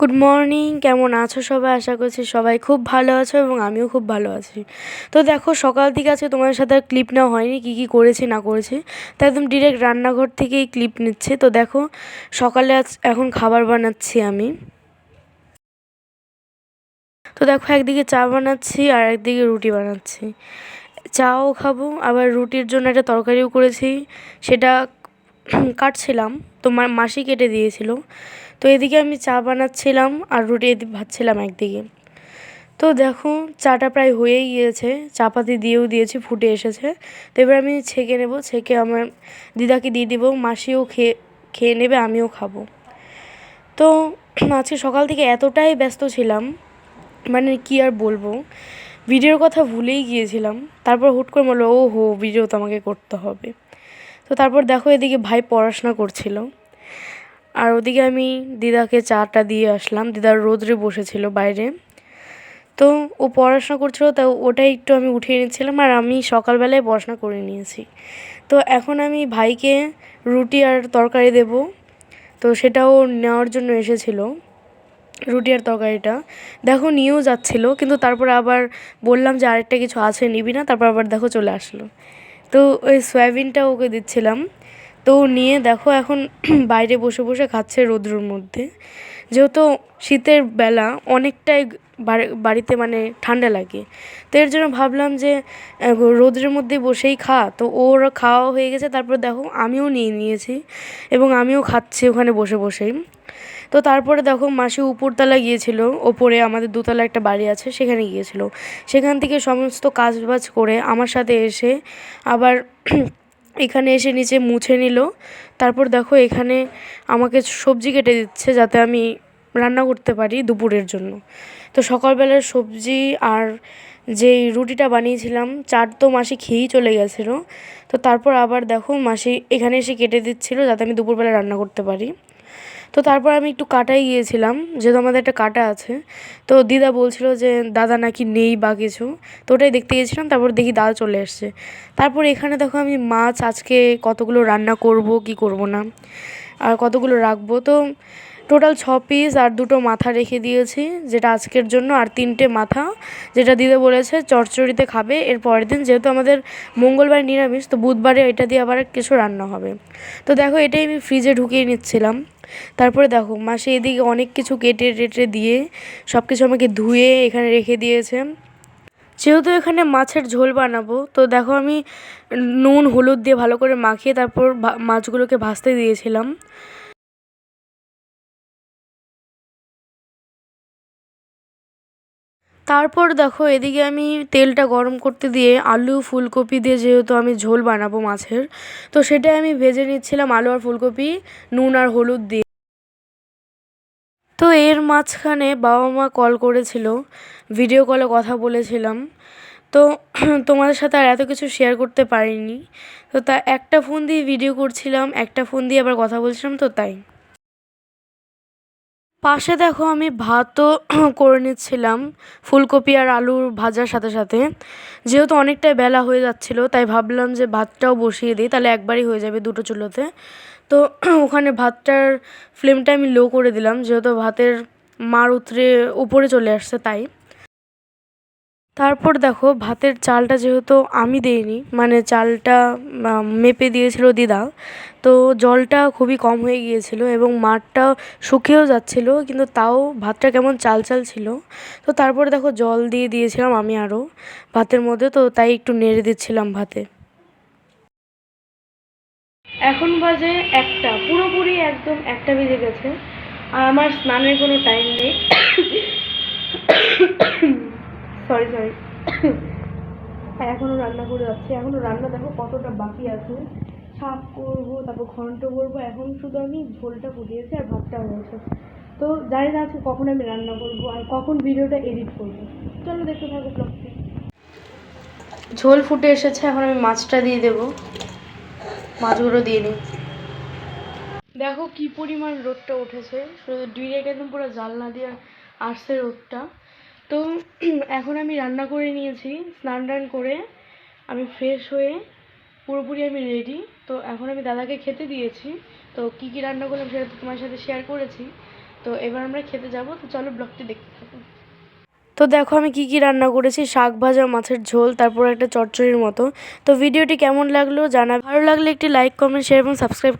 Good morning কেমন আছো সবাই? আশা করছি সবাই খুব ভালো আছো এবং আমিও খুব ভালো আছি। তো দেখো, সকাল থেকে আজকে তোমার সাথে আর ক্লিপ নেওয়া হয়নি, কী কী করেছি, না করেছি। তো একদম ডিরেক্ট রান্নাঘর থেকেই ক্লিপ নিচ্ছে। তো দেখো, সকালে আজ এখন খাবার বানাচ্ছি আমি। তো দেখো, একদিকে চা বানাচ্ছি আর একদিকে রুটি বানাচ্ছি। চাও খাব, আবার রুটির জন্য একটা তরকারিও করেছি। সেটা কাটছিলাম। তো মাসি কেটে দিয়েছিল। তো এদিকে আমি চা বানাচ্ছিলাম আর রুটি এদিকে ভাজছিলাম একদিকে। তো দেখো, চাটা প্রায় হয়েই গিয়েছে। চাপাতি দিয়েও দিয়েছি, ফুটে এসেছে। তো এবার আমি ছেঁকে নেব। ছেঁকে আমার দিদাকে দিয়ে দেবো। মাসিও খেয়ে খেয়ে নেবে, আমিও খাব। তো আজকে সকাল থেকে এতটাই ব্যস্ত ছিলাম। মানে কি আর বলব? ভিডিওর কথা ভুলেই গিয়েছিলাম। তারপর হুট করে বলল ও হো ভিডিও তো আমাকে করতে হবে। তো তারপর দেখো এদিকে ভাই পড়াশোনা করছিল। আর ওদিকে আমি দিদাকে চাটা দিয়ে আসলাম। দিদার রোদ্রে বসেছিল বাইরে। তো ও পড়াশোনা করছিল, তা ওটাই একটু আমি উঠিয়ে নিচ্ছিলাম আর আমি সকালবেলায় পড়াশোনা করে নিয়েছি। তো এখন আমি ভাইকে রুটি আর তরকারি দেব। তো সেটাও নেওয়ার জন্য এসেছিল, রুটি আর তরকারিটা। দেখো নিয়েও যাচ্ছিল, কিন্তু তারপর আবার বললাম যে আরেকটা কিছু আছে নিবি না, তারপর আবার দেখো চলে আসলো। তো ওই সয়াবিনটা ওকে দিচ্ছিলাম। তো নিয়ে দেখো এখন বাইরে বসে বসে খাচ্ছে রোদ্রুর মধ্যে। যেহেতু শীতের বেলা অনেকটাই বাড়িতে মানে ঠান্ডা লাগে। তো এর জন্য ভাবলাম যে রোদ্রের মধ্যে বসেই খা। তো ওর খাওয়া হয়ে গেছে, তারপর দেখো আমিও নিয়ে নিয়েছি এবং আমিও খাচ্ছি ওখানে বসে বসেই। তো তারপরে দেখো মাসি উপরতলা গিয়েছিল, ওপরে আমাদের দোতলা একটা বাড়ি আছে, সেখানে গিয়েছিল। সেখান থেকে সমস্ত কাজ বাজ করে আমার সাথে এসে আবার এখানে এসে নিচে মুছে নিল। তারপর দেখো এখানে আমাকে সবজি কেটে দিচ্ছে যাতে আমি রান্না করতে পারি দুপুরের জন্য। তো সকালবেলার সবজি আর যেই রুটিটা বানিয়েছিলাম, চার তো মাসি খেয়েই চলে গেছিল। তো তারপর আবার দেখো মাসি এখানে এসে কেটে দিচ্ছিল যাতে আমি দুপুরবেলা রান্না করতে পারি। তো তারপর আমি একটু কাটায় গিয়েছিলাম, যেহেতু আমাদের একটা কাটা আছে। তো দিদা বলছিল যে, দাদা নাকি নেই বা কিছু? তো ওটাই দেখতে গিয়েছিলাম, তারপর দেখি দাদা চলে এসছে। তারপর এখানে দেখো আমি মাছ আজকে কতগুলো রান্না করব, কি করব না, আর কতগুলো রাখব। তো টোটাল ছ পিস আর দুটো মাথা রেখে দিয়েছি, যেটা আজকের জন্য, আর তিনটে মাথা, যেটা দিদা বলেছে চচ্চড়িতে খাবে। এর পরের দিন যেহেতু আমাদের মঙ্গলবার নিরামিষ, তো বুধবারে এটা দিয়ে আবার কিছু রান্না হবে। তো দেখো, এটাই আমি ফ্রিজে ঢুকিয়ে নিচ্ছিলাম। তারপরে দেখো, মাসে এদিকে অনেক কিছু কেটে টেটে দিয়ে সব কিছু আমাকে ধুয়ে এখানে রেখে দিয়েছে। যেহেতু এখানে মাছের ঝোল বানাবো, তো দেখো আমি নুন, হলুদ দিয়ে ভালো করে মাখিয়ে তারপর মাছগুলোকে ভাজতে দিয়েছিলাম। তারপর দেখো, এদিকে আমি তেলটা গরম করতে দিয়ে আলু, ফুলকপি দিয়ে যেহেতু আমি ঝোল বানাবো মাছের, তো সেটাই আমি ভেজে নিচ্ছিলাম আলু আর ফুলকপি, নুন আর হলুদ দিয়ে। তো এর মাঝখানে বাবা মা কল করেছিল ভিডিও কলে কথা বলেছিলাম। তো তোমাদের সাথে আর এত কিছু শেয়ার করতে পারিনি। তো তা একটা ফোন দিয়ে ভিডিও করছিলাম, একটা ফোন দিয়ে আবার কথা বলছিলাম, তো তাই। পাশে দেখো আমি ভাতও করে নিচ্ছিলাম, ফুলকপি আর আলুর ভাজার সাথে সাথে। যেহেতু অনেকটাই বেলা হয়ে যাচ্ছিল, তাই ভাবলাম যে ভাতটাও বসিয়ে দিই, তাহলে একবারই হয়ে যাবে দুটো চুলোতে। তো ওখানে ভাতটার ফ্লেমটা আমি লো করে দিলাম, যেহেতু ভাতের মার উতরে উপরে চলে আসছে, তাই। তারপর দেখো ভাতের চালটা যেহেতু আমি দেইনি মানে চালটা মেপে দিয়েছিল দিদা, তো জলটা খুবই কম হয়ে গিয়েছিল এবং মাঠটা শুকিয়েও যাচ্ছিল, কিন্তু তাও ভাতটা কেমন চাল চাল ছিল। তো তারপরে দেখো জল দিয়ে দিয়েছিলাম আমি আরও ভাতের মধ্যে, তো তাই একটু নেড়ে দিচ্ছিলাম ভাতে। এখন বাজে একটা, পুরোপুরি একদম একটা বেজে গেছে, আর আমার স্নানের কোনো টাইম নেই। সরি সরি এখনও রান্না করে যাচ্ছি। এখনও রান্না দেখো কতটা বাকি আছে। সাফ করব, তারপর ঘন্ট করব। এখন শুধু আমি ঝোলটা ফুটিয়েছি আর ভাতটা হয়েছে। তো জানি না আজকে কখন আমি রান্না করব আর কখন ভিডিওটা এডিট করব। চলো দেখতে থাকো ব্লগটি ঝোল ফুটে এসেছে, এখন আমি মাছটা দিয়ে দেবো। মাছগুলো দিয়ে নিই। দেখো কি পরিমাণ রোদটা উঠেছে। শুধু ডিরেক্ট একদম পুরো জানলা দিয়ে আসছে রোদটা। তো এখন আমি রান্না করে নিয়েছি, স্নান টান করে। আমি ফ্রেশ হয়ে পুরোপুরি আমি রেডি তো এখন আমি দাদাকে খেতে দিয়েছি। তো কী কী রান্না করলাম সেটা তোমার সাথে শেয়ার করেছি। তো এবার আমরা খেতে যাব। তো চলো ব্লগটি দেখতে থাকো। তো দেখো আমি কি কি রান্না করেছি। শাক ভাজা, মাছের ঝোল, তারপর একটা চচ্চড়ির মতো। তো ভিডিওটি কেমন লাগল জানা ভালো লাগলে একটি লাইক কমেন্ট শেয়ার এবং সাবস্ক্রাইব